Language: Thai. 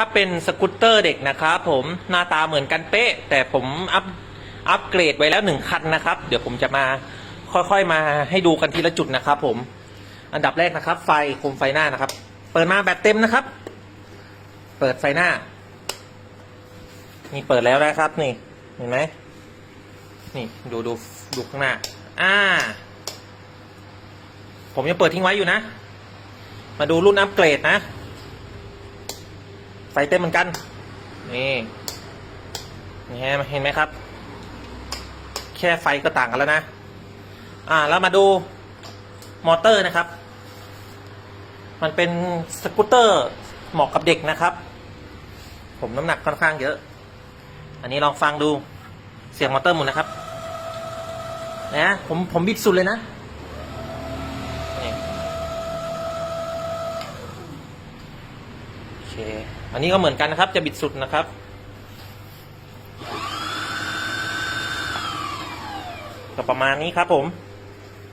นะครับ เป็นสกูตเตอร์เด็กนะครับผมหน้าตาเหมือนกันเป๊ะ แต่ผมอัพอัพเกรดไว้แล้วหนึ่งคันนะครับ เดี๋ยวผมจะมาค่อยๆมาให้ดูกันทีละจุดนะครับ ผม อันดับแรกนะครับ ไฟโคมไฟหน้านะครับ เปิดมาแบตเต็มนะครับ เปิดไฟหน้านี่เปิดแล้วนะครับ นี่เห็นไหมนี่ดูดูดูข้างหน้า อ่า ผมยังเปิดทิ้งไว้อยู่นะ มาดูรุ่นอัปเกรดนะ ไฟเต็มเหมือนกัน นี่นี่เห็นไหมเห็นไหมครับ แค่ไฟก็ต่างกันแล้วนะ อ่า แล้วมาดูมอเตอร์นะครับ มันเป็นสกูตเตอร์เหมาะกับเด็กนะครับ ผมน้ำหนักค่อนข้างเยอะ อันนี้ลองฟังดูเสียงมอเตอร์หมุนนะครับนะผมผมบิดสุดเลยนะนี่โอเค อันนี้ก็เหมือนกันนะครับ จะบิดสุดนะครับ ก็ประมาณนี้ครับผม